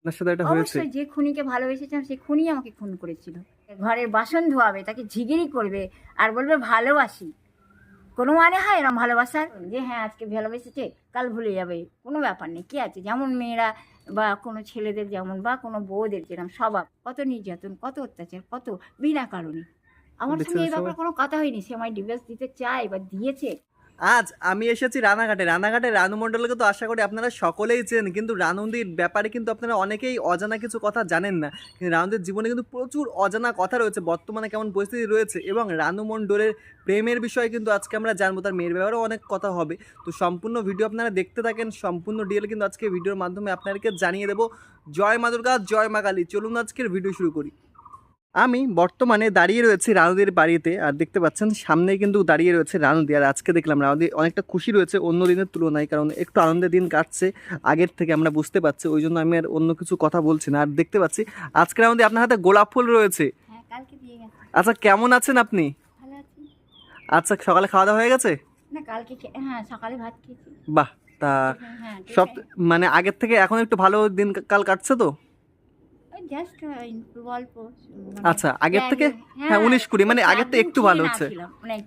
আপনার সাথে এটা হয়েছে? অবশ্যই যে খুনিকে ভালোবেসেছিলাম সে খুনি আমাকে খুন করেছিল। ঘরের বাসন ধোয়াবে তাকে ঝিগিরি করবে আর বলবে ভালোবাসি। কোনো মানে হয় এরম ভালোবাসার? যে হ্যাঁ আজকে ভালোবেসেছে কাল ভুলে যাবে। কোনো ব্যাপার নেই কি আছে? যেমন মেয়েরা বা কোনো ছেলেদের যেমন বা কোনো বউদের যেরকম স্বভাব কত নির্যাতন কত অত্যাচার কত বিনা কারণে। আমার সঙ্গে এই ব্যাপারে কোনো কথা হয়নি। সে আমায় ডিভোর্স দিতে চায় বা দিয়েছে আজ আমি এসেছি রানাঘাটে। রানাঘাটে রানু মণ্ডলকে তো আশা করি আপনারা সকলেই চেন কিন্তু রানুদির ব্যাপারে কিন্তু আপনারা অনেকেই অজানা কিছু কথা জানেন না। কিন্তু রানুদির জীবনে কিন্তু প্রচুর অজানা কথা রয়েছে, বর্তমানে কেমন পরিস্থিতি রয়েছে এবং রানু মণ্ডলের প্রেমের বিষয়ে কিন্তু আজকে আমরা জানব, তার মেয়ের ব্যাপারেও অনেক কথা হবে। তো সম্পূর্ণ ভিডিও আপনারা দেখতে থাকেন, সম্পূর্ণ ডিটেল কিন্তু আজকে ভিডিওর মাধ্যমে আপনাদেরকে জানিয়ে দেবো। জয় মা দুর্গা, জয় মা কালী, চলুন আজকের ভিডিও শুরু করি। আমি বর্তমানে দাঁড়িয়ে রয়েছি রানুদির বাড়িতে আর দেখতে পাচ্ছেন সামনেই কিন্তু দাঁড়িয়ে রয়েছে রানুদি। আর আজকে দেখলাম রানুদি অনেকটা খুশি রয়েছে অন্য দিনের তুলনায় কারণ একটু আনন্দের দিন কাটছে আগের থেকে আমরা বুঝতে পারছি ওই জন্য আমি আর অন্য কিছু কথা বলছি না। আর দেখতে পাচ্ছি আজকে রানুদি আপনার হাতে গোলাপ ফুল রয়েছে। হ্যাঁ আচ্ছা কেমন আছেন আপনি? আচ্ছা সকালে খাওয়া দাওয়া হয়ে গেছে? না কালকে হ্যাঁ সকালে ভাত খেয়েছি। বাহ তা হ্যাঁ সব মানে আগের থেকে এখন একটু ভালো দিন কাল কাটছে তো? জাস্ট অল্প আচ্ছা আগের থেকে হ্যাঁ উনিশ কুড়ি মানে আগের থেকে একটু ভালো হচ্ছে।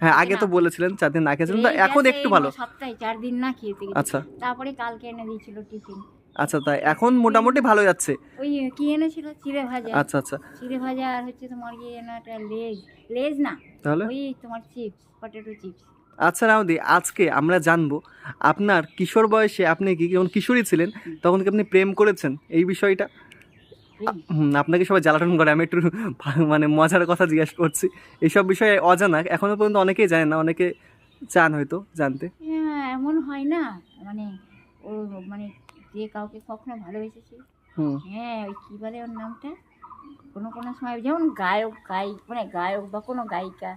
হ্যাঁ আগে তো বলেছিলেন চার দিন না খেয়েছিলেন তো এখন একটু ভালো। সপ্তাহে চার দিন না খেয়েছি আচ্ছা। তারপরে কালকে এনে দিয়েছিল টিফিন। আচ্ছা তাই এখন মোটামুটি ভালো যাচ্ছে। ওই কি এনেছিল? চিড়ে ভাজা। আচ্ছা আচ্ছা। চিড়ে ভাজা আর হচ্ছে তোমার কি না একটা লেজ। লেজ না তাহলে? ওই তোমার চিপস পটেটো চিপস। আচ্ছা রাউদি আজকে আমরা জানব আপনার কিশোর বয়সে আপনি কি যখন কিশোরী ছিলেন তখন কি আপনি প্রেম করেছেন? এই বিষয়টা? আপনাকে সবাই জ্বালাতন করে আমি একটু মানে মজার কথা জিজ্ঞেস করছি। এইসব বিষয়ে অজানা এখনও পর্যন্ত অনেকেই জানে না অনেকে চান হয়তো জানতে। হ্যাঁ এমন হয় না মানে ও মানে যে কাউকে কখনো ভালোবেসেছে। হ্যাঁ ওই কী বলে ওর নামটা? কোনো কোনো সময় যেমন গায়ক গায়ক মানে গায়ক বা কোনো গায়িকা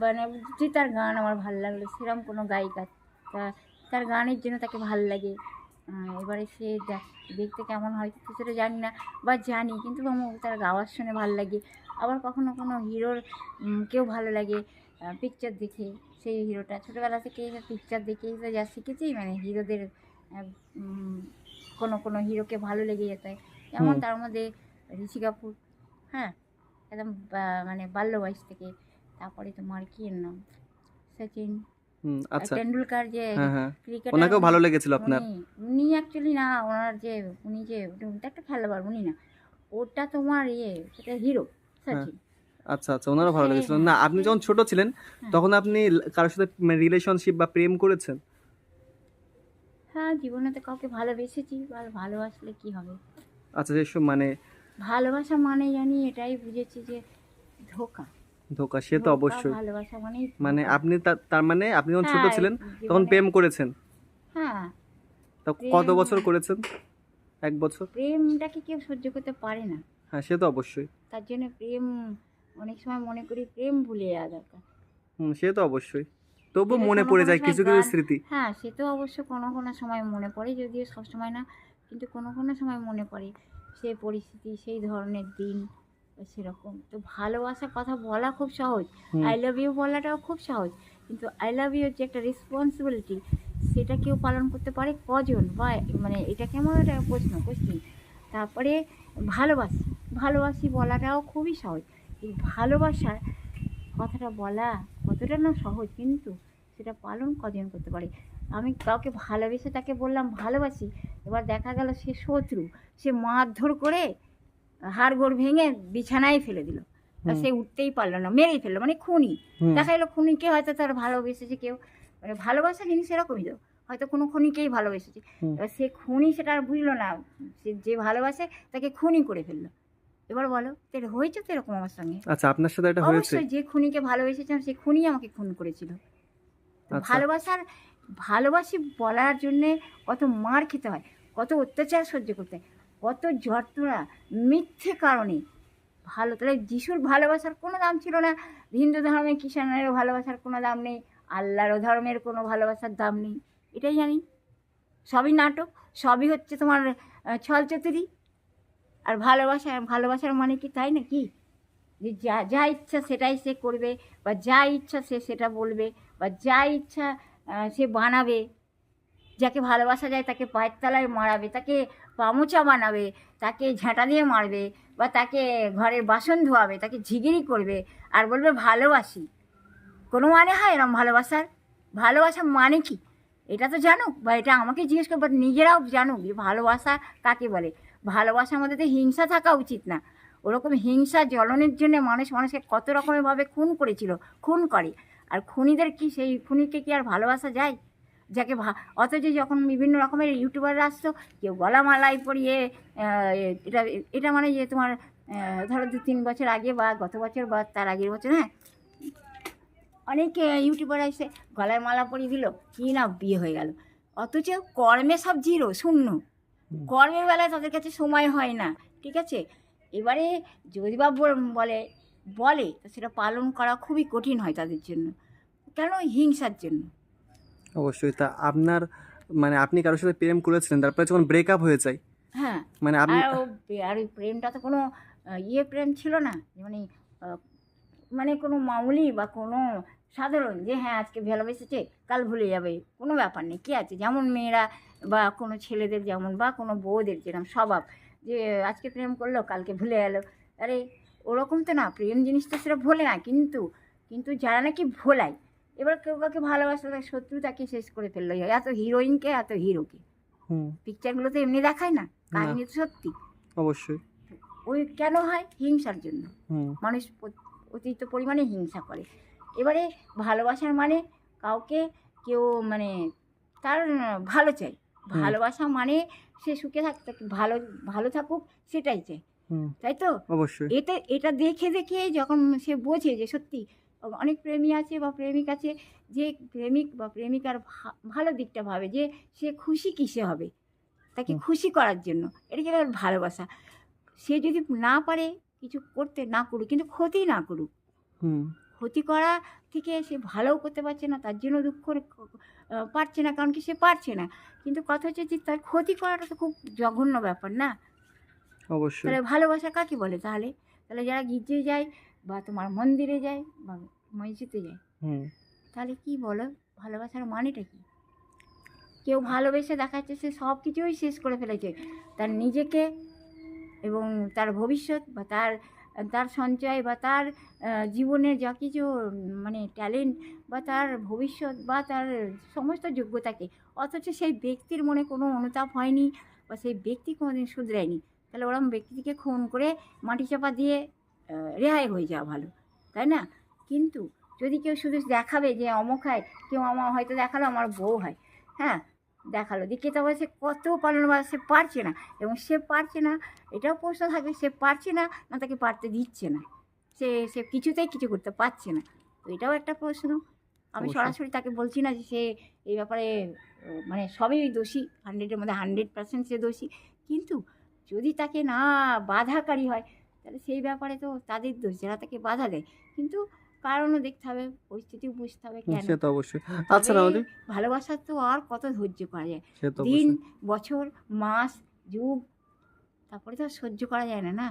মানে যে তার গান আমার ভালো লাগল সেরকম কোনো গায়িকা তার গানের জন্য তাকে ভালো লাগে। এবারে সে দেখ- দেখতে কেমন হয় তো সেটা জানি না বা জানি কিন্তু আমার তার গাওয়ার শুনে ভালো লাগে। আবার কখনো কোনো হিরোর কেউ ভালো লাগে পিকচার দেখে সেই হিরোটা। ছোটোবেলা থেকে পিকচার দেখেই তো যা শিখেছি মানে হিরোদের কোনো কোনো হিরোকে ভালো লেগে যেত। যেমন তার মধ্যে ঋষি কাপুর হ্যাঁ? একদম মানে বাল্য বয়স থেকে। তারপরে তোমার কি নাম? সচিন। আচ্ছা। টেন্ডুলকার যে হ্যাঁ হ্যাঁ। ওনাকেও ভালো লেগেছিল আপনার। উনি অ্যাকচুয়ালি না ওনার যে উনি যে একটা খেলোয়াড় উনি না। ওটা তোমার ইয়ে সেটা হিরো সচিন আচ্ছা আচ্ছা ওনারও ভালো হ্যাঁ, লেগেছিল। হ্যাঁ, না আপনি যখন ছোট ছিলেন হ্যাঁ। তখন আপনি কারোর সাথে রিলেশনশিপ বা প্রেম করেছেন? হ্যাঁ জীবনে তো কাউকে ভালোবেসেছি আর ভালোবাসলে কি হবে? আচ্ছা সেসব মানে ভালোবাসা মানে জানি এটাই বুঝেছি যে ধোকা। ধোকা সে তো অবশ্যই। ভালোবাসা মানে মানে আপনি তার- মানে আপনি যখন ছোট হ্যাঁ, ছিলেন তখন প্রেম করেছেন? হ্যাঁ। তা কত বছর করেছেন? এক বছর? প্রেমটাকে কেউ সহ্য করতে পারে না। হ্যাঁ সে তো অবশ্যই। তার জন্য প্রেম অনেক সময় মনে করি প্রেম ভুলে যাওয়া দরকার। হুম সে তো অবশ্যই। তবু মনে পড়ে যায় কিছু কিছু স্মৃতি। হ্যাঁ সে তো অবশ্য কোনো কোনো সময় মনে পড়ে যদিও সব সময় না কিন্তু কোনো কোনো সময় মনে পড়ে। সেই পরিস্থিতি সেই ধরনের দিন। সেরকম। তো ভালোবাসার কথা বলা খুব সহজ। আই লাভ ইউ বলাটাও খুব সহজ। কিন্তু আই লাভ ইউর যে একটা রেসপন্সিবিলিটি সেটা কেউ পালন করতে পারে কজন? বা মানে এটা কেমন একটা প্রশ্ন কোশ্চিন তারপরে ভালোবাসি। ভালোবাসি বলাটাও খুবই সহজ। এই ভালোবাসার কথাটা বলা কতটা না সহজ কিন্তু সেটা পালন কজন করতে পারে? আমি কাউকে ভালোবেসে তাকে বললাম ভালোবাসি। এবার দেখা গেল সে শত্রু। সে মারধর করে হাড়গোড় ভেঙে বিছানায় ফেলে দিল। সে উঠতেই পারল না মেরেই ফেলল মানে খুনি। দেখা গেলো খুনিকে হয়তো তার ভালোবেসেছে কেউ মানে ভালোবাসা জিনিস এরকমই তো হয়তো কোনো খুনিকেই ভালোবেসেছে। এবার সে খুনি সেটা আর বুঝলো না সে যে ভালোবাসে তাকে খুনি করে ফেলল। এবার বলো তো এটা হয়েছে তো এরকম আমার সঙ্গে? আচ্ছা আপনার সাথে এটা হয়েছে? অবশ্যই যে খুনিকে ভালোবেসেছিলাম সে খুনি আমাকে খুন করেছিল। আচ্ছা। ভালোবাসার ভালোবাসি বলার জন্যে কত মার খেতে হয় কত অত্যাচার সহ্য করতে হয়। কত যন্ত্রণা মিথ্যে কারণে। ভালো, তাহলে যিশুর ভালোবাসার কোনো দাম ছিল না। হিন্দু ধর্মে খ্রিস্টানেরও ভালোবাসার কোনো দাম নেই। আল্লাহরও ধর্মের কোনো ভালোবাসার দাম নেই। এটাই জানি। সবই নাটক, সবই হচ্ছে তোমার ছলচতুরি আর ভালোবাসা, ভালোবাসার মানে কি, তাই না কি যে যা যা ইচ্ছা সেটাই সে করবে, বা যা ইচ্ছা সে সেটা বলবে, বা যা ইচ্ছা সে বানাবে। যাকে ভালোবাসা যায় তাকে পায়ের তলায় মারাবে, তাকে পামোচা বানাবে, তাকে ঝাঁটা দিয়ে মারবে বা তাকে ঘরের বাসন ধোয়াবে, তাকে ঝিগিরি করবে আর বলবে ভালোবাসি। কোনো মানে হয় এরম ভালোবাসার? ভালোবাসা মানে কি? এটা তো জানুক বা এটা আমাকে জিজ্ঞেস করব নিজেরাও জানুক যে ভালোবাসা কাকে বলে। ভালোবাসার মধ্যে তো হিংসা থাকা উচিত না। ওরকম হিংসা জ্বলনের জন্য মানুষ মানুষকে কত রকমেরভাবে খুন করেছিল, খুন করে। আর খুনিদের কি সেই খুনিকে কি আর ভালোবাসা যায়? যাকে ভা- অথচ যখন বিভিন্ন রকমের ইউটিউবাররা আসতো কেউ গলা মালাই পরিয়ে এটা এটা মানে যে তোমার ধরো দু তিন বছর আগে বা গত বছর বা তার আগের বছর হ্যাঁ? অনেক ইউটিউবার এসে গলায় মালা পরিয়ে দিল কি না বিয়ে হয়ে গেল। অথচ কর্মে সব জিরো শূন্য। কর্মের বেলায় তাদের কাছে সময় হয় না ঠিক আছে? এবারে যদি বা বল- বলে বলে তো সেটা পালন করা খুবই কঠিন হয় তাদের জন্য। কেন? হিংসার জন্য। অবশ্যই। তা আপনার মানে আপনি কারোর সাথে প্রেম করেছিলেন তারপরে যখন ব্রেকআপ হয়ে যায় হ্যাঁ। মানে আপনি আর ও আর ওই প্রেমটা তো কোনো আহ, ইয়ে প্রেম ছিল না? মানে আহ, মানে কোনো মামুলি বা কোনো সাধারণ যে হ্যাঁ আজকে ভালোবেসেছে কাল ভুলে যাবে। কোনো ব্যাপার নেই। কী আছে? যেমন মেয়েরা বা কোনো ছেলেদের যেমন বা কোনো বউদের যেরকম স্বভাব যে আজকে প্রেম করল কালকে ভুলে গেলো। আরে ওরকম তো না প্রেম জিনিসটা সেটা ভোলে না কিন্তু কিন্তু যারা নাকি ভোলায় এবার কেউ কাউকে ভালোবাসে তার শত্রু তাকে শেষ করে ফেলল। এত হিরোইনকে এত হিরোকে পিকচারগুলো তো এমনি দেখায় না কাহিনী তো সত্যি। অবশ্যই। ওই কেন হয়? হিংসার জন্য। মানুষ অতিরিক্ত পরিমাণে হিংসা করে। এবারে ভালোবাসার মানে কাউকে কেউ মানে তার ভালো চাই ভালোবাসা মানে সে সুখে থাকতে ভালো ভালো থাকুক সেটাই চাই হুম। তাই তো? অবশ্যই। এটা এটা দেখে দেখে যখন সে বোঝে যে সত্যি অনেক প্রেমী আছে বা প্রেমিক আছে যে প্রেমিক বা প্রেমিকার ভা- ভালো দিকটা ভাবে যে সে খুশি কিসে হবে? তাকে খুশি করার জন্য। এটা কি তার ভালোবাসা? সে যদি না পারে কিছু করতে না করুক কিন্তু ক্ষতি না করুক। ক্ষতি করা থেকে সে ভালোও করতে পারছে না তার জন্য দুঃখ পারছে না কারণ কি সে পারছে না। কিন্তু কথা হচ্ছে যে তার ক্ষতি করাটা তো খুব জঘন্য ব্যাপার না? অবশ্যই। তাহলে ভালোবাসা কাকে বলে তাহলে? তাহলে যারা গির্জে যায় বা তোমার মন্দিরে যায় বা মসজিদে যায়। তাহলে কি বলো? ভালোবাসার মানেটা কি? কেউ ভালোবেসে দেখাচ্ছে সে সব কিছুই শেষ করে ফেলেছে। তার নিজেকে এবং তার ভবিষ্যৎ বা তার তার সঞ্চয় বা তার জীবনের যা কিছু মানে ট্যালেন্ট বা তার ভবিষ্যৎ বা তার সমস্ত যোগ্যতাকে অথচ সেই ব্যক্তির মনে কোনো অনুতাপ হয়নি বা সেই ব্যক্তি কোনোদিন শুধরায়নি। তাহলে ওরম ব্যক্তিকে খুন করে মাটি চাপা দিয়ে রেহাই হয়ে যাওয়া ভালো তাই না? কিন্তু যদি কেউ শুধু দেখাবে যে অমুক হয় কেউ আমার হয়তো দেখাল আমার বউ হয় হ্যাঁ? দেখাল দিকে তবে সে কত পালন বা সে পারছে না এবং সে পারছে না এটাও প্রশ্ন থাকবে সে পারছে না না তাকে পারতে দিচ্ছে না সে সে কিছুতেই কিছু করতে পারছে না তো এটাও একটা প্রশ্ন। আমি সরাসরি তাকে বলছি না যে সে এই ব্যাপারে মানে সবই দোষী হান্ড্রেডের মধ্যে হান্ড্রেড পার্সেন্ট সে দোষী কিন্তু যদি তাকে না বাধাকারী হয় তাহলে সেই ব্যাপারে তো তাদের দোষ যারা তাকে বাধা দেয়। কিন্তু কারণও দেখতে হবে পরিস্থিতিও বুঝতে হবে কেন। সে তো অবশ্যই। আচ্ছা তো আর কত ধৈর্য করা যায়? দিন বছর মাস যুগ তারপরে তো আর সহ্য করা যায় না না?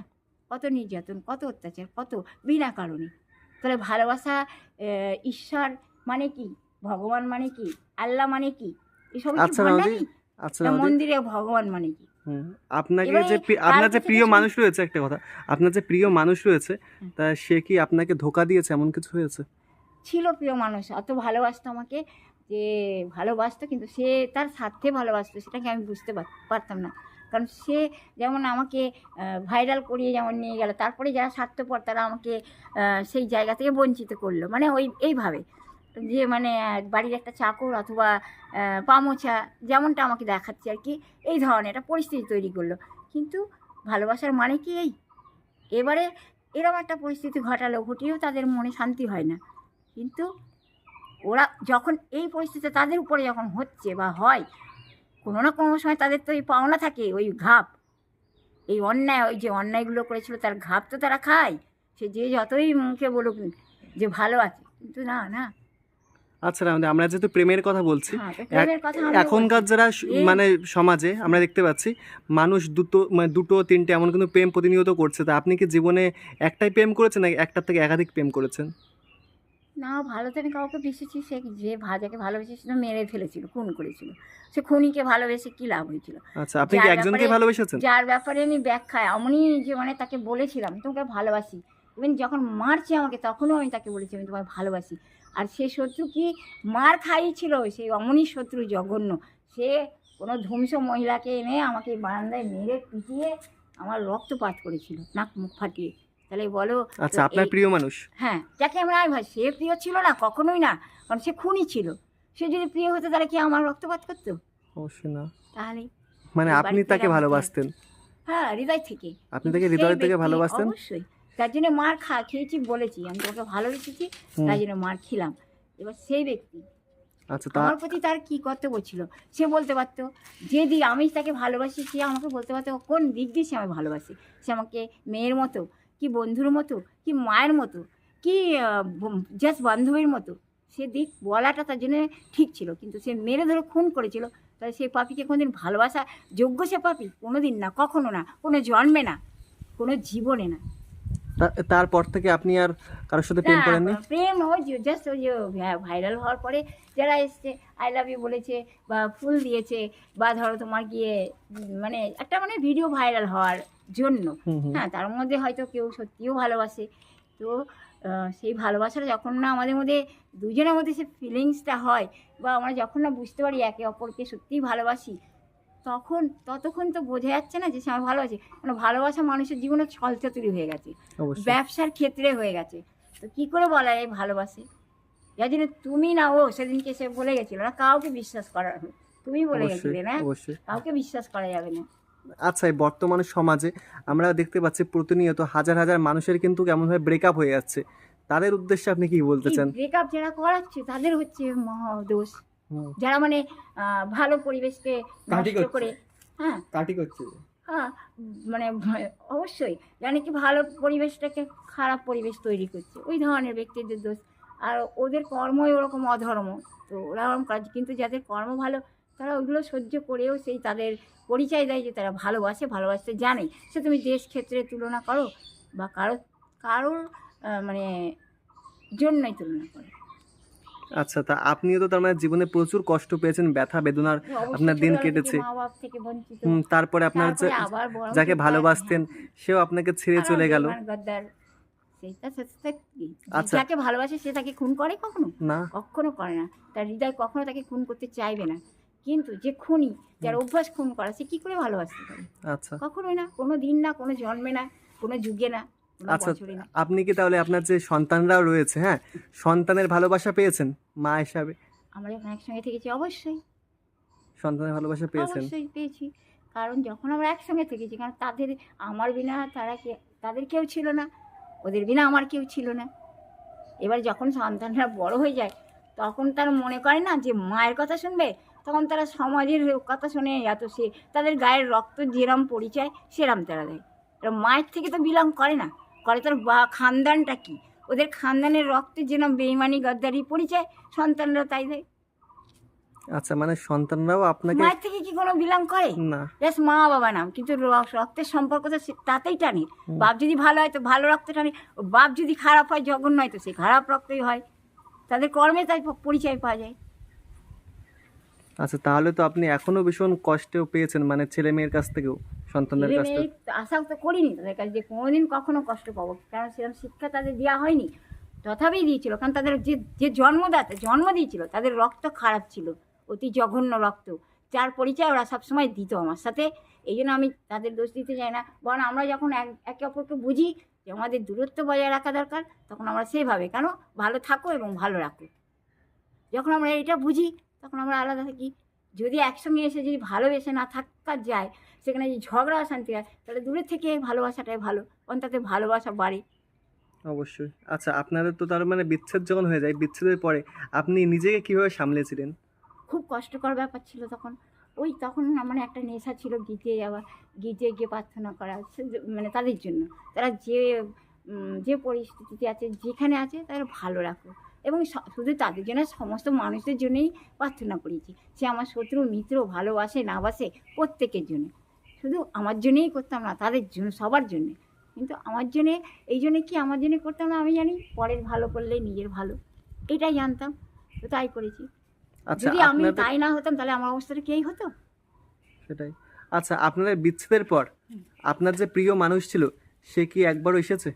কত নির্যাতন কত অত্যাচার কত বিনা কারণে। তাহলে ভালোবাসা ঈশ্বর মানে কি? ভগবান মানে কি? আল্লাহ মানে কি? এসব আচ্ছা, আচ্ছা মন্দিরে ভগবান মানে কি? আপনাকে যে আপনার যে প্রিয় মানুষ রয়েছে একটা কথা আপনার যে প্রিয় মানুষ রয়েছে তা সে কি আপনাকে ধোকা দিয়েছে এমন কিছু হয়েছে? ছিল প্রিয় মানুষ অত ভালোবাসতো আমাকে যে ভালোবাসতো কিন্তু সে তার স্বার্থে ভালোবাসতো সেটাকে আমি বুঝতে পারতাম না। কারণ সে যেমন আমাকে ভাইরাল করিয়ে যেমন নিয়ে গেল তারপরে যারা স্বার্থপর তারা আমাকে সেই জায়গা থেকে বঞ্চিত করল। মানে ওই এইভাবে। যে মানে বাড়ির একটা চাকর অথবা পামোচা যেমনটা আমাকে দেখাচ্ছে আর কি, এই ধরনের একটা পরিস্থিতি তৈরি করল। কিন্তু ভালোবাসার মানে কি এই? এবারে এরকম একটা পরিস্থিতি ঘটালো, ঘটিয়েও তাদের মনে শান্তি হয় না। কিন্তু ওরা যখন এই পরিস্থিতি তাদের উপরে যখন হচ্ছে বা হয়, কোনো না কোনো সময় তাদের তো এই পাওনা থাকে, ওই ঘাপ। এই অন্যায়, ওই যে অন্যায়গুলো করেছিল, তার ঘাপ তো তারা খায়। সে যে যতই মুখে বলুক যে ভালো আছে, কিন্তু না না। আচ্ছা আমরা যেহেতু প্রেমের কথা বলছি হ্যাঁ এখনকার যারা মানে সমাজে আমরা দেখতে পাচ্ছি মানুষ দুটো মানে দুটো তিনটে এমন কিন্তু প্রেম প্রতিনিয়ত করছে। তা আপনি কি জীবনে একটাই প্রেম করেছেন নাকি একটার থেকে একাধিক প্রেম করেছেন? না ভালো তো আমি কাউকে বেসেছি সে যে ভাজাকে ভালোবেসে সে মেরে ফেলেছিল খুন করেছিল। সে খুনিকে ভালোবেসে কি লাভ হয়েছিল? আচ্ছা আপনি কি একজনকে ভালোবেসেছেন? যার ব্যাপারে আমি ব্যাখ্যায় এমনই যে মানে তাকে বলেছিলাম তোমাকে ভালোবাসি। ইভেন যখন মারছে আমাকে তখনও আমি তাকে বলেছি আমি তোমায় ভালোবাসি। আর সে শত্রু কি মার খাইয়েছিল সেই অমনি শত্রু জঘন্য। সে কোনো ধ্বংস মহিলাকে এনে আমাকে বারান্দায় মেরে পিটিয়ে আমার রক্তপাত করেছিল নাক মুখ ফাটিয়ে। তাহলে বলো আচ্ছা আপনার প্রিয় মানুষ? হ্যাঁ যাকে আমরা ভাই সে প্রিয় ছিল না কখনোই না কারণ সে খুনি ছিল। সে যদি প্রিয় হতো তাহলে কি আমার রক্তপাত করতো? অবশ্যই না। তাহলে মানে আপনি তাকে ভালোবাসতেন? হ্যাঁ হৃদয় থেকে। আপনি তাকে হৃদয় থেকে ভালোবাসতেন? অবশ্যই। তার জন্য মার খা খেয়েছি বলেছি আমি তোকে ভালো রেখেছি তাই জন্য মার খেলাম। এবার সেই ব্যক্তি আচ্ছা আমার প্রতি তার কি কর্তব্য ছিল? সে বলতে পারতো যে দিক আমি তাকে ভালোবাসি সে আমাকে বলতে পারতো কোন দিক দিয়ে সে আমাকে ভালোবাসে? সে আমাকে মেয়ের মতো কি বন্ধুর মতো কি মায়ের মতো কি জাস্ট বান্ধবীর মতো? সে দিক বলাটা তার জন্য ঠিক ছিল কিন্তু সে মেরে ধরে খুন করেছিল। তাই সেই পাপিকে কোনোদিন ভালোবাসা যোগ্য সে পাপি কোনো দিন না কখনো না কোনো জন্মে না কোনো জীবনে না। তারপর থেকে আপনি আর কারোর সাথে প্রেম না, করেননি? প্রেম ওই জাস্ট ওই যে ভাইরাল হওয়ার পরে যারা এসছে আই লাভ ইউ বলেছে বা ফুল দিয়েছে বা ধরো তোমার গিয়ে মানে একটা মানে ভিডিও ভাইরাল হওয়ার জন্য। হ্যাঁ তার মধ্যে হয়তো কেউ সত্যিও ভালোবাসে। তো সেই ভালোবাসাটা যখন না আমাদের মধ্যে দুজনের মধ্যে সে ফিলিংসটা হয় বা আমরা যখন না বুঝতে পারি একে অপরকে সত্যিই ভালোবাসি তখন ততক্ষণ তো বোঝা যাচ্ছে না যে সে আমার ভালোবাসে। মানে ভালোবাসা মানুষের জীবনে ছলচাতুরি হয়ে গেছে। ব্যবসার ক্ষেত্রে হয়ে গেছে। তো কি করে বলা যায় ভালোবাসে? যার জন্য তুমি না ও সেদিনকে সে বলে গেছিল না কাউকে বিশ্বাস করার তুমি বলে গেছিলে না? কাউকে বিশ্বাস করা যাবে না। আচ্ছা এই বর্তমানে সমাজে আমরা দেখতে পাচ্ছি প্রতিনিয়ত হাজার হাজার মানুষের কিন্তু কেমনভাবে ব্রেকআপ হয়ে যাচ্ছে। তাদের উদ্দেশ্যে আপনি কি বলতে চান? ব্রেকআপ যারা করাচ্ছে তাদের হচ্ছে মহা দোষ। হুম, যারা মানে ভালো পরিবেশকে নষ্ট করে হ্যাঁ। কাটি করছে হ্যাঁ মানে অবশ্যই জানে কি ভালো পরিবেশটাকে খারাপ পরিবেশ তৈরি করছে। ওই ধরনের ব্যক্তিদের দোষ। আর ওদের কর্মই ওরকম অধর্ম। তো ওরা ওরকম কাজ। কিন্তু যাদের কর্ম ভালো তারা ওইগুলো সহ্য করেও সেই তাদের পরিচয় দেয় যে তারা ভালোবাসে ভালোবাসতে জানে। সে তুমি দেশ ক্ষেত্রে তুলনা করো বা কারও কারোর মানে জন্যই তুলনা করো। আচ্ছা তা আপনিও তো তার মানে জীবনে প্রচুর কষ্ট পেয়েছেন ব্যথা বেদনার আপনার দিন কেটেছে। তারপরে আপনার যাকে ভালোবাসতেন সেও আপনাকে ছেড়ে চলে গেল? আচ্ছা। যাকে ভালোবাসে সে তাকে খুন করে কখনো? না। কখনো করে না। তার হৃদয় কখনো তাকে খুন করতে চাইবে না। কিন্তু যে খুনি যার অভ্যাস খুন করা সে কি করে ভালোবাসতে পারে? আচ্ছা। কখনোই না। কোনো দিন না কোনো জন্মে না কোনো যুগে না। আচ্ছা আপনি কি তাহলে আপনার যে সন্তানরাও রয়েছে হ্যাঁ সন্তানের ভালোবাসা পেয়েছেন মা হিসাবে? আমরা যখন একসঙ্গে থেকেছি অবশ্যই। সন্তানের ভালোবাসা পেয়েছেন? অবশ্যই পেয়েছি। কারণ যখন আমরা একসঙ্গে থেকেছি কারণ তাদের আমার বিনা তারা কে তাদের কেউ ছিল না ওদের বিনা আমার কেউ ছিল না। এবার যখন সন্তানরা বড় হয়ে যায় তখন তার মনে করে না যে মায়ের কথা শুনবে? তখন তারা সমাজের কথা শুনে এত সে তাদের গায়ের রক্ত যেরম পরিচয় সেরাম তারা দেয়। মায়ের থেকে তো বিলং করে না। করে। তার বা খানদানটা কি? ওদের খানদানের রক্তে যেরম বেইমানি গদ্দারি পরিচয় সন্তানরা তাই দেয়। আচ্ছা মানে সন্তানরাও আপনাকে মায়ের থেকে কি কোনো বিলং করে? না। জাস্ট মা বাবা নাম। কিন্তু রক্তের সম্পর্ক তো সে- তাতেই টানে। বাপ যদি ভালো হয় তো ভালো রক্ত টানে। বাপ যদি খারাপ হয় জঘন্য হয় তো সে খারাপ রক্তই হয়। তাদের কর্মে তাই পরিচয় পাওয়া যায়। আচ্ছা তাহলে তো আপনি এখনও ভীষণ কষ্টেও পেয়েছেন মানে ছেলে মেয়ের কাছ থেকেও সন্তানদের কাছ থেকে আশা তো করিনি তাদের কাছে যে কোনোদিন কখনো কষ্ট পাবো কারণ সেরকম শিক্ষা তাদের দেওয়া হয়নি। তথাপি দিয়েছিল কারণ তাদের যে যে জন্মদাতা জন্ম দিয়েছিল তাদের রক্ত খারাপ ছিল অতি জঘন্য রক্ত। যার পরিচয় ওরা সবসময় দিত আমার সাথে এই জন্য আমি তাদের দোষ দিতে চাই না। বরং আমরা যখন এক একে অপরকে বুঝি যে আমাদের দূরত্ব বজায় রাখা দরকার তখন আমরা সেভাবে কেন? ভালো থাকো এবং ভালো রাখো। যখন আমরা এটা বুঝি তখন আমরা আলাদা থাকি। যদি একসঙ্গে এসে যদি ভালোবেসে না থাকা যায় সেখানে যদি ঝগড়া অশান্তি হয় তাহলে দূরে থেকে ভালোবাসাটাই ভালো কারণ তাতে ভালোবাসা বাড়ে। অবশ্যই। আচ্ছা আপনাদের তো তার মানে বিচ্ছেদ যখন হয়ে যায় বিচ্ছেদের পরে আপনি নিজেকে কীভাবে সামলেছিলেন? খুব কষ্টকর ব্যাপার ছিল তখন। ওই তখন আমার একটা নেশা ছিল গীতে যাওয়া গীতে গিয়ে প্রার্থনা করা মানে তাদের জন্য। তারা যে যে পরিস্থিতিতে আছে যেখানে আছে তারা ভালো রাখো এবং শুধু তাদের জন্য সমস্ত মানুষদের জন্যই প্রার্থনা করেছি। সে আমার শত্রু মিত্র ভালোবাসে না বাসে প্রত্যেকের জন্য। শুধু আমার জন্যই করতাম না তাদের জন্য সবার জন্যে। কিন্তু আমার জন্যে এই জন্যে কি আমার জন্যে করতাম না আমি জানি। পরের ভালো করলে নিজের ভালো। এটাই জানতাম তো তাই করেছি। আচ্ছা যদি আমি তাই না হতাম তাহলে আমার অবস্থাটা কি এই হতো? সেটাই। আচ্ছা আপনাদের বিচ্ছেদের পর আপনার যে প্রিয় মানুষ ছিল সে কি একবারও এসেছে?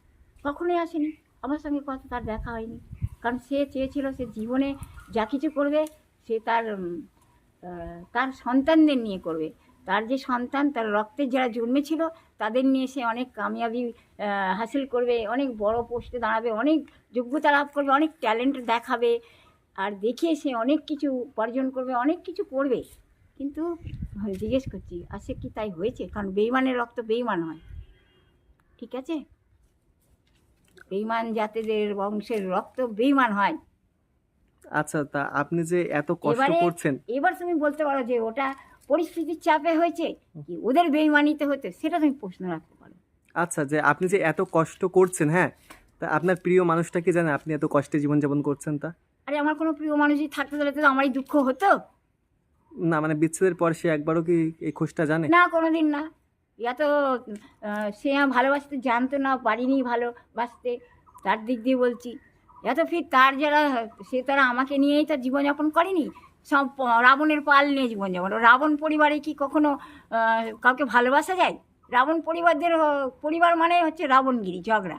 কখনোই আসেনি। আমার সঙ্গে কথা তার দেখা হয়নি। কারণ সে চেয়েছিল সে জীবনে যা কিছু করবে, সে তার তার সন্তানদের নিয়ে করবে। তার যে সন্তান, তার রক্তের যারা জন্মেছিল, তাদের নিয়ে সে অনেক কামিয়াবি হাসিল করবে, অনেক বড় পোস্টে দাঁড়াবে, অনেক যোগ্যতা লাভ করবে, অনেক ট্যালেন্ট দেখাবে, আর দেখিয়ে সে অনেক কিছু উপার্জন করবে, অনেক কিছু করবে। কিন্তু জিজ্ঞেস করছি, আর সে কি তাই হয়েছে? কারণ বেইমানের রক্ত বেইমান হয়। ঠিক আছে? বেইমান জাতিদের বংশের রক্ত বেইমান হয়। আচ্ছা তা আপনি যে এত কষ্ট করছেন। এবার তুমি বলতে পারো যে ওটা পরিস্থিতির চাপে হয়েছে কি ওদের বেইমানিতে হতে সেটা তুমি প্রশ্ন রাখতে পারো। আচ্ছা যে আপনি যে এত কষ্ট করছেন হ্যাঁ? তা আপনার প্রিয় মানুষটা কি জানে আপনি এত কষ্টে জীবনযাপন করছেন তা? আরে আমার কোনো প্রিয় মানুষই থাকতে তাহলে তো আমারই দুঃখ হতো। না মানে বিচ্ছেদের পর সে একবারও কি এই খোঁজটা জানে? না কোনোদিন না। ইয়া তো সে ভালোবাসতে জানতো না, পারিনি ভালোবাসতে তার দিক দিয়ে বলছি। এত ফির তার যারা, সে তারা আমাকে নিয়েই তার জীবনযাপন করেনি। সব রাবণের পাল নিয়ে জীবনযাপন। রাবণ পরিবারে কি কখনো কাউকে ভালোবাসা যায়? রাবণ পরিবারদের পরিবার মানে হচ্ছে রাবণগিরি, ঝগড়া।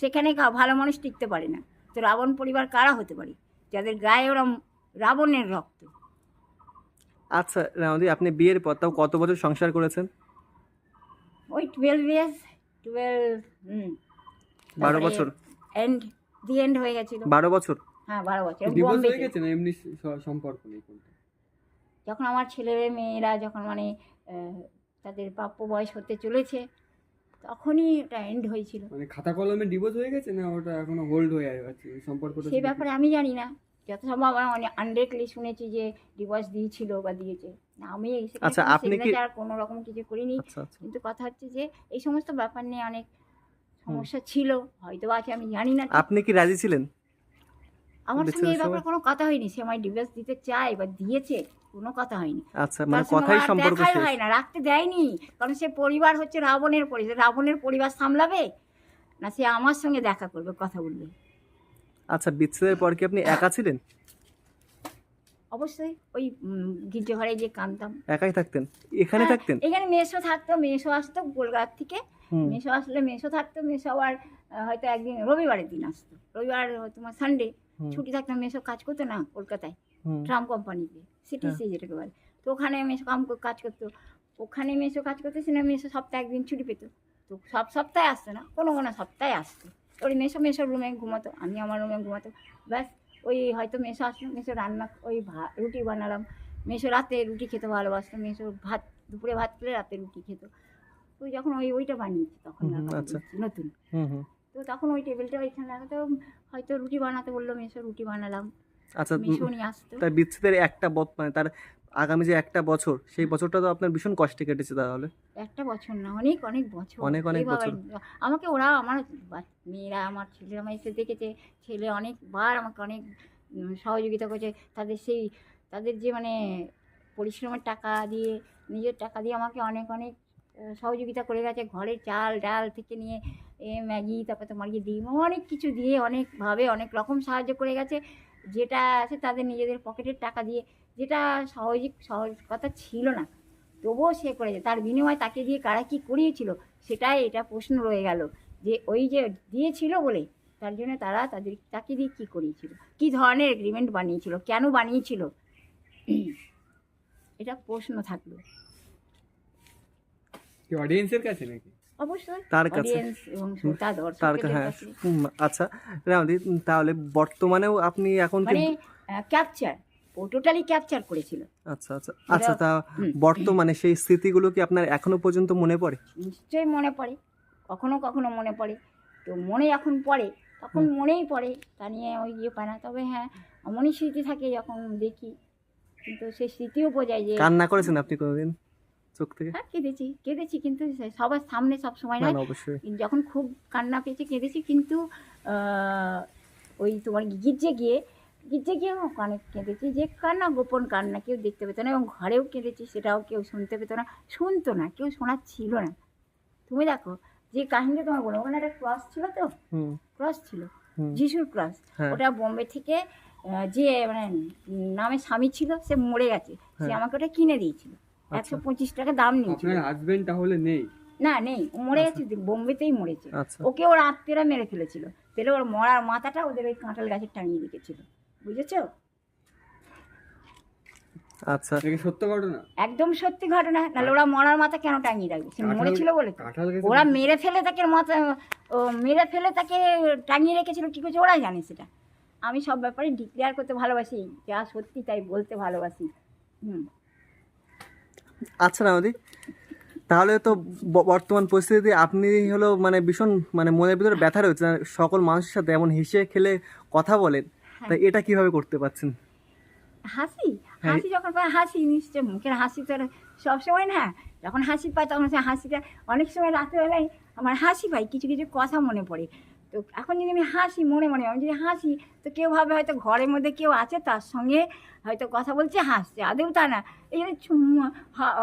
সেখানে ভালো মানুষ টিকতে পারে না। তো রাবণ পরিবার কারা হতে পারে? যাদের গায়ে ওরা রাবণের রক্ত। আচ্ছা রামদি, আপনি বিয়ের পর তাও কত বছর সংসার করেছেন? ওই টুয়েলভ ইয়ার্স টুয়েলভ বারো বছর? এন্ড দি এন্ড হয়ে গেছিল। বারো বছর? হ্যাঁ বারো বছর ডিভোর্স হয়ে গেছে না এমনি সম্পর্ক নেই যখন আমার ছেলে মেয়েরা যখন মানে তাদের প্রাপ্য বয়স হতে চলেছে তখনই ওটা এন্ড হয়েছিল। মানে খাতা কলমে ডিভোর্স হয়ে গেছে না ওটা এখনও হোল্ড হয়ে আছে? ওই সম্পর্কটা সেই ব্যাপারে আমি জানি না। যত সম্ভব আমার অনেক আনডেটলি শুনেছি যে ডিভোর্স দিয়েছিল বা দিয়েছে। না আমি আচ্ছা, আর কোনো রকম কিছু করিনি। আচ্ছা আচ্ছা। কিন্তু কথা হচ্ছে যে এই সমস্ত ব্যাপার নিয়ে অনেক সমস্যা ছিল। হয়তো আছে আমি জানি না আপনি কি রাজি ছিলেন? আমার সঙ্গে এই ব্যাপারে কোনো কথা হয়নি। সে আমায় ডিভোর্স দিতে চায় বা দিয়েছে কোনো কথা হয়নি। আচ্ছা মানে কথাই সম্পর্ক দেখাই শেষ। হয় না রাখতে দেয়নি। কারণ সে পরিবার হচ্ছে রাবণের পরিবার রাবণের পরিবার সামলাবে? না সে আমার সঙ্গে দেখা করবে কথা বলবে। আচ্ছা বিচ্ছেদের পর কি আপনি একা ছিলেন? অবশ্যই ওই উম, ঘরে যে কানতাম একাই থাকতেন? এখানে হ্যাঁ, থাকতেন? এখানে মেসো থাকতো মেসো আসতো কলকাতা থেকে। মেসো আসলে মেসো থাকতো মেসো আবার হয়তো একদিন রবিবারের দিন আসতো। রবিবার তোমার সানডে ছুটি থাকতো মেসো কাজ করতো না কলকাতায় ট্রাম কোম্পানিতে সিটিসি হ্যাঁ। যেটাকে বলে। তো ওখানে মেসো কাম কাজ করতো। ওখানে মেসো কাজ করতেছে না মেসো সপ্তাহে একদিন ছুটি পেতো। তো সব সপ্তাহে আসতো না কোনো কোনো সপ্তাহে আসতো। ওই মেসো মেসোর রুমে ঘুমাতো আমি আমার রুমে ঘুমাতো। ব্যাস ওই হয়তো মেসো আসলো মেশো রান্না ওই রুটি বানালাম। মেশো রাতে রুটি খেতে ভালোবাসতো মেসো ভাত দুপুরে ভাত খেলে রাতে রুটি খেত। তো যখন ওই ওইটা বানিয়েছি তখন আচ্ছা। নতুন। তো তখন ওই টেবিলটা ওইখানে লাগাতো হয়তো রুটি বানাতে বলল মেসো রুটি বানালাম। আচ্ছা তার বিচ্ছেদের একটা বত মানে তার আগামী যে একটা বছর সেই বছরটা তো আপনার ভীষণ কষ্টে কেটেছে তাহলে। একটা বছর না অনেক অনেক বছর। অনেক অনেক বছর। আমাকে ওরা আমার মেয়েরা আমার ছেলেরা আমার এসে দেখেছে ছেলে অনেকবার আমাকে অনেক সহযোগিতা করেছে। তাদের সেই তাদের যে মানে পরিশ্রমের টাকা দিয়ে নিজের টাকা দিয়ে আমাকে অনেক অনেক সহযোগিতা করে গেছে। ঘরে চাল ডাল থেকে নিয়ে এ ম্যাগি তারপর তোমার কি ডিম অনেক কিছু দিয়ে অনেকভাবে অনেক রকম সাহায্য করে গেছে। যেটা আছে তাদের নিজেদের পকেটের টাকা দিয়ে যেটা সহজিক সহজ কথা ছিল না। তবুও সে করেছে। তার বিনিময়ে তাকে দিয়ে কারা কী করিয়েছিল সেটাই এটা প্রশ্ন রয়ে গেল। যে ওই যে দিয়েছিল বলে তার জন্য তারা তাদের তাকে দিয়ে কী করিয়েছিল? কী ধরনের এগ্রিমেন্ট বানিয়েছিল? কেন বানিয়েছিল? এটা প্রশ্ন থাকল। কি অডিয়েন্সের কাছে নাকি? অবশ্যই। তার কাছে। অডিয়েন্স এবং শ্রোতা তার কাছে আচ্ছা। তাহলে বর্তমানেও আপনি এখন মানে ক্যাপচার ও টোটালি ক্যাপচার করেছিল। আচ্ছা আচ্ছা। আচ্ছা তা বর্তমানে সেই স্মৃতিগুলো কি আপনার এখনও পর্যন্ত মনে পড়ে? নিশ্চয়ই মনে পড়ে। কখনো কখনো মনে পড়ে। তো মনে যখন পড়ে। তখন মনেই পড়ে। তা নিয়ে ওই ইয়ে পায় না। তবে হ্যাঁ এমনই স্মৃতি থাকে যখন দেখি। কিন্তু সেই স্মৃতিও বোঝায় যে কান্না করেছেন আপনি কোনোদিন চোখ থেকে? হ্যাঁ কেঁদেছি কেঁদেছি। কিন্তু সবার সামনে সব সময় না যখন খুব কান্না পেয়েছে কেঁদেছি। কিন্তু ওই তোমার গির্জে গিয়ে গির্জে গিয়ে অনেক কেঁদেছি যে কান্না গোপন কান্না কেউ দেখতে পেতো না এবং ঘরেও কেঁদেছি সেটাও কেউ শুনতে পেতো না। শুনতো না কেউ শোনার ছিল না। তুমি দেখো যে কাহিনীটা তোমার বলো ওখানে একটা ক্রস ছিল তো? ক্রস ছিল। যিশুর ক্রস হ্যাঁ। ওটা বোম্বে থেকে যে মানে নামে স্বামী ছিল সে মরে গেছে। সে হ্যাঁ। আমাকে ওটা কিনে দিয়েছিল। একশো পঁচিশ টাকা দাম নিয়েছিল। হাজবেন্ড তাহলে নেই? না নেই। ও মরে গেছে বোম্বেতেই মরেছে আচ্ছা। ওকে ওর আত্মীয়রা মেরে ফেলেছিল। তাহলে ওর মরার মাথাটা ওদের ওই কাঁঠাল গাছে টাঙিয়ে রেখেছিল। বুঝেছ? আচ্ছা। এটা সত্য ঘটনা? একদম সত্যি ঘটনা। নাহলে ওরা মরার মাথা কেন টাঙিয়ে রাখবে সে মরেছিল বলে ওরা মেরে ফেলে তাকে মাথা ও মেরে ফেলে তাকে টাঙিয়ে রেখেছিল। কি করছে? ওরাই জানে সেটা। আমি সব ব্যাপারে ডিক্লেয়ার করতে ভালোবাসি। যা সত্যি তাই বলতে ভালোবাসি। হুম। আচ্ছা রামদি। তাহলে তো ব- বর্তমান পরিস্থিতিতে আপনি হলো মানে ভীষণ মানে মনের ভিতরে ব্যথা রয়েছে। সকল মানুষের সাথে এমন হেসে খেলে কথা বলেন। তাই এটা কীভাবে করতে পারছেন? হাসি? হ্যাঁ। হাসি যখন পায় হাসি নিশ্চয় মুখের হাসি তো সব সবসময় না। যখন হাসি পায় তখন সে হাসিটা অনেক সময় রাত্রেবেলায় আমার হাসি পায় কিছু কিছু কথা মনে পড়ে। তো এখন যদি আমি হাসি মনে মনে আমি যদি হাসি তো কেউ ভাবে হয়তো ঘরের মধ্যে কেউ আছে তার সঙ্গে হয়তো কথা বলছে হাসছে। আদেও তা না। এই জন্য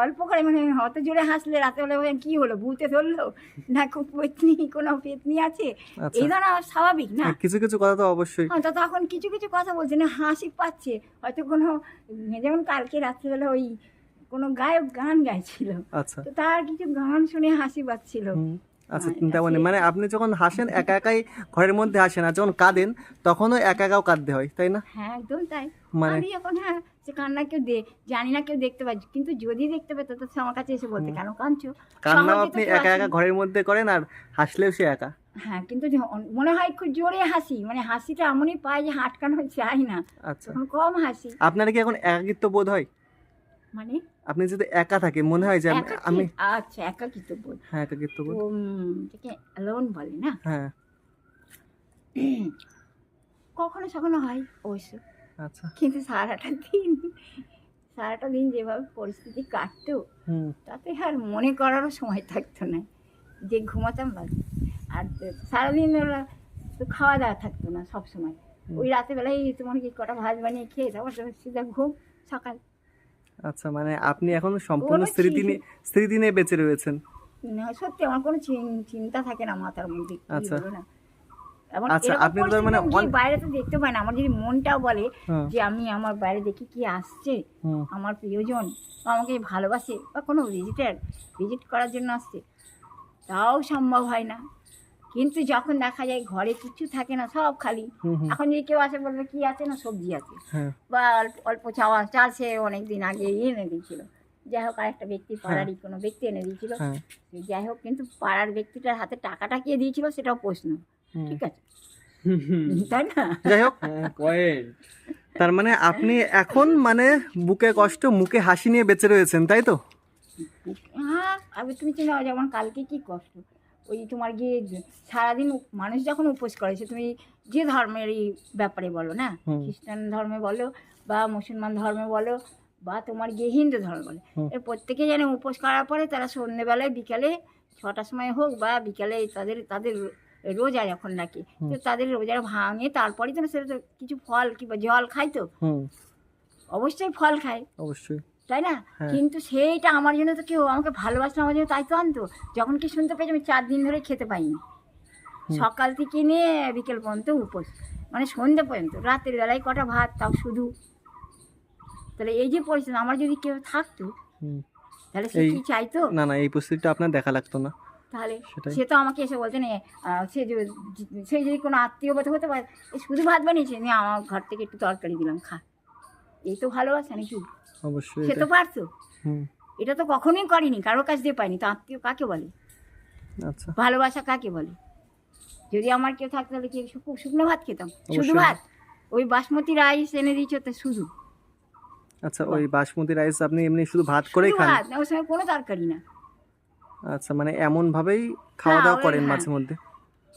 অল্প করে মানে অত জোরে হাসলে রাত্রেবেলা বলে কী হলো? ভূতে ধরলো? না খুব পেতনি কোনো পেতনি আছে? আচ্ছা। এই ধরনের স্বাভাবিক না? হ্যাঁ, কিছু কিছু কথা তো অবশ্যই। হ্যাঁ তো তখন কিছু কিছু কথা বলছে না হাসি পাচ্ছে। হয়তো কোনো যেমন কালকে রাত্রিবেলা ওই কোনো গায়ক গান গাইছিল। আচ্ছা। তো তার কিছু গান শুনে হাসি পাচ্ছিল। আচ্ছা হ্যাঁ, তেমনই মানে আপনি যখন হাসেন একা একাই ঘরের মধ্যে হাসেন আর যখন কাঁদেন তখনও একা একাও কাঁদতে হয় তাই না? হ্যাঁ একদম তাই। মানে- আমি যখন হ্যাঁ সে কান্না কেউ দে জানি না কেউ দেখতে পাচ্ছে কিন্তু যদি দেখতে পেতো তো সে আমার কাছে এসে বলতে কেন কাঁদছো? তো আপনি একা একা ঘরের মধ্যে করেন আর হাসলেও সে একা? হ্যাঁ কিন্তু মনে হয় খুব জোরে হাসি মানে হাসিটা এমনই পায় যে আটকানো চাই না। আচ্ছা। কম হাসি। আপনার কি এখন একাকিত্ব বোধ হয়? মানে? আপনি যদি একা থাকে মনে হয় যে আমি- আচ্ছা একাকিত্ব বোধ। হ্যাঁ একাকিত্ব বোধ। লোন বলে না? হ্যাঁ। কখনো সখনো হয় অবশ্য। আচ্ছা। কিন্তু সারাটা দিন সারাটা দিন যেভাবে পরিস্থিতি কাটতো তাতে আর মনে করারও সময় থাকতো না। যে ঘুমাতাম বাস। আর সারাদিন ওরা তো খাওয়া দাওয়া থাকতো না সব সময় ওই রাতেবেলায় তোমার কি কটা ভাত বানিয়ে খেয়ে তারপর সিধা ঘুম সকাল। আচ্ছা মানে আপনি এখন সম্পূর্ণ স্মৃতি নিয়ে স্মৃতি নিয়ে বেঁচে রয়েছেন। না, সত্যি আমার কোনো চিন- চিন্তা থাকে না মাথার মধ্যে আচ্ছা। আচ্ছা, আপনি তো মানে বাইরে তো দেখতে পাই না আমার যদি মনটাও বলে হ্যাঁ। যে আমি আমার বাইরে দেখি কি আসছে আমার প্রিয়জন আমাকে ভালোবাসে বা কোনো ভিজিটার ভিজিট করার জন্য আসছে তাও সম্ভব হয় না। কিন্তু যখন দেখা যায় ঘরে কিছু থাকে না সব খালি। এখন যদি কেউ আসে বলবে কি আছে না সবজি আছে? হ্যাঁ। বা অল্প অল্প চাওয়া চাল সে অনেক দিন আগে এনে দিয়েছিল। যাই হোক আর একটা ব্যক্তি পাড়ারই কোনো ব্যক্তি এনে দিয়েছিল। হ্যাঁ। যাই হোক কিন্তু পাড়ার ব্যক্তিটার হাতে টাকাটা কে দিয়েছিল সেটাও প্রশ্ন। ঠিক আছে? তাই না? যাই হোক। হ্যাঁ তার মানে আপনি এখন মানে বুকে কষ্ট মুখে হাসি নিয়ে বেঁচে রয়েছেন তাই তো? হ্যাঁ তুমি চিনো যেমন কালকে কি কষ্ট। ওই তোমার গিয়ে সারাদিন মানুষ যখন উপোস করে সে তুমি যে ধর্মের ধর্মেরই ব্যাপারে বলো না? খ্রিস্টান ধর্মে বলো বা মুসলমান ধর্মে বলো বা তোমার গিয়ে হিন্দু ধর্ম বলো। এর প্রত্যেকে যেন উপোস করার পরে তারা সন্ধ্যেবেলায় বিকালে ছটার সময় হোক বা বিকালে তাদের তাদের রোজা যখন নাকি তো তাদের রোজা ভাঙে তারপরেই তো সেটা তো কিছু ফল কিংবা জল খায় তো? অবশ্যই ফল খায়। অবশ্যই। তাই না? হ্যাঁ। কিন্তু সেইটা আমার জন্য তো কেউ আমাকে ভালোবাসলো আমার জন্য তাই তো আনতো। যখন কি শুনতে পেয়েছি আমি চার দিন ধরে খেতে পাইনি। সকাল থেকে নিয়ে বিকেল পর্যন্ত উপোস। মানে সন্ধ্যে পর্যন্ত রাতের বেলায় কটা ভাত তাও শুধু। তাহলে এই যে পরিস্থিতি আমার যদি কেউ থাকতো তাহলে সে কি চাইতো? না না এই পরিস্থিতিটা আপনার দেখা লাগতো না। তাহলে সে তো আমাকে এসে বলছে না সে যে- সে যদি কোনো আত্মীয় বোধ হতে পারে শুধু ভাত বানিয়েছে নিয়ে আমার ঘর থেকে একটু তরকারি দিলাম খা। এই তো ভালোবাসা নাকি অবশ্যই সে তো এটা- পারতো এটা তো কখনোই করিনি কারোর কাছ দিয়ে পাইনি তো আত্মীয় কাকে বলে? আচ্ছা। ভালোবাসা কাকে বলে? যদি আমার কেউ থাকতো তাহলে কি শুকনো ভাত খেতাম? শুধু ভাত? ওই বাসমতি রাইস এনে দিয়েছ তো শুধু। আচ্ছা ওই বাসমতি রাইস আপনি এমনি শুধু ভাত করেই খান? ভাত ওর সঙ্গে কোনো তরকারি না। আচ্ছা মানে এমন ভাবেই খাওয়া দাওয়া করেন। মাঝে মধ্যে?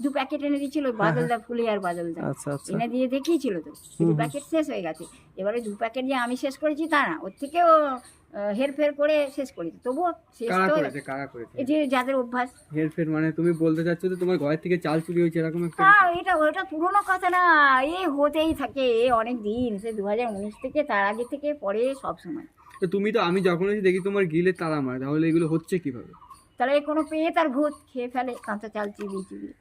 দু প্যাকেট এনে দিয়েছিল ওই বাদলদা ফুলে আর বাদলদা। আচ্ছা আচ্ছা। এনে দিয়ে দেখিয়েছিল তো। দু প্যাকেট শেষ হয়ে গেছে। এবারে দু প্যাকেট যে আমি শেষ করেছি তা না ওর থেকেও হেরফের করে শেষ করেছি তবুও শেষ তো যে যাদের অভ্যাস। হেরফের মানে তুমি বলতে চাচ্ছ যে তোমার ঘরের থেকে চাল চুরি হয়েছে এরকম একটা এটা ওটা পুরোনো কথা না। এ হতেই থাকে এ অনেক দিন সে দু হাজার উনিশ থেকে তার আগে থেকে পরে সব সময়। তো তুমি তো আমি যখন এসে দেখি তোমার গিলে তালা মারে তাহলে এগুলো হচ্ছে কীভাবে? তাহলে কোনো পেয়ে তার ভূত খেয়ে ফেলে কাঁচা চাল চিবিয়ে চিবিয়ে।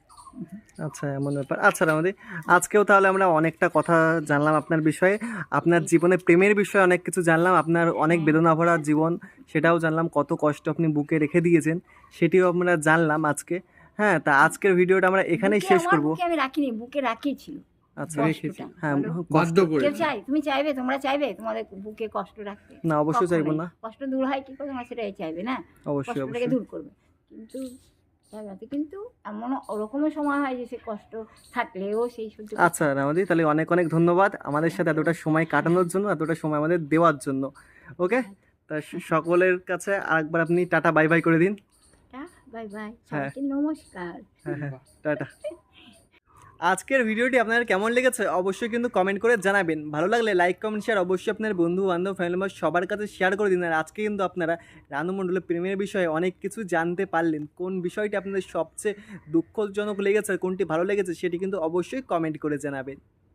আচ্ছা এমন ব্যাপার। আচ্ছা রামদি আজকেও তাহলে আমরা অনেকটা কথা জানলাম আপনার বিষয়ে। আপনার জীবনে প্রেমের বিষয়ে অনেক কিছু জানলাম আপনার অনেক বেদনা ভরা জীবন সেটাও জানলাম কত কষ্ট আপনি বুকে রেখে দিয়েছেন সেটিও আমরা জানলাম আজকে। হ্যাঁ তা আজকের ভিডিওটা আমরা এখানেই শেষ করব। আমি রাখিনি বুকে রাখিয়েছিল আচ্ছা রেখেছি। হ্যাঁ করে। চাই তুমি চাইবে? তোমরা চাইবে? তোমাদের বুকে কষ্ট রাখতে? না অবশ্যই চাইব না। কষ্ট দূর হয় কি করে? তোমরা সেটাই চাইবে না? অবশ্যই অবশ্যই। দূর করবে। কিন্তু চাইবে না। তো কিন্তু এমন ওরকমও সময় হয় যে সে কষ্ট থাকলেও সেই সহ্য আচ্ছা রামাদি তাহলে অনেক অনেক ধন্যবাদ আমাদের সাথে এতটা সময় কাটানোর জন্য এতটা সময় আমাদের দেওয়ার জন্য। ওকে তা সকলের কাছে আরেকবার আপনি টাটা বাই বাই করে দিন। Bye bye. হ্যাঁ। সবাইকে নমস্কার। হ্যাঁ হ্যাঁ। টাটা। আজকের ভিডিওটি আপনাদের কেমন লেগেছে অবশ্যই কিন্তু কমেন্ট করে জানাবেন। ভালো লাগলে লাইক কমেন্ট শেয়ার অবশ্যই আপনার বন্ধু বান্ধব ফ্যামিলি মেম্বার সবার কাছে শেয়ার করে দিন। আর আজকে কিন্তু আপনারা রানু মণ্ডলের প্রেমের বিষয়ে অনেক কিছু জানতে পারলেন। কোন বিষয়টি আপনাদের সবচেয়ে দুঃখজনক লেগেছে কোনটি ভালো লেগেছে সেটি কিন্তু অবশ্যই কমেন্ট করে জানাবেন।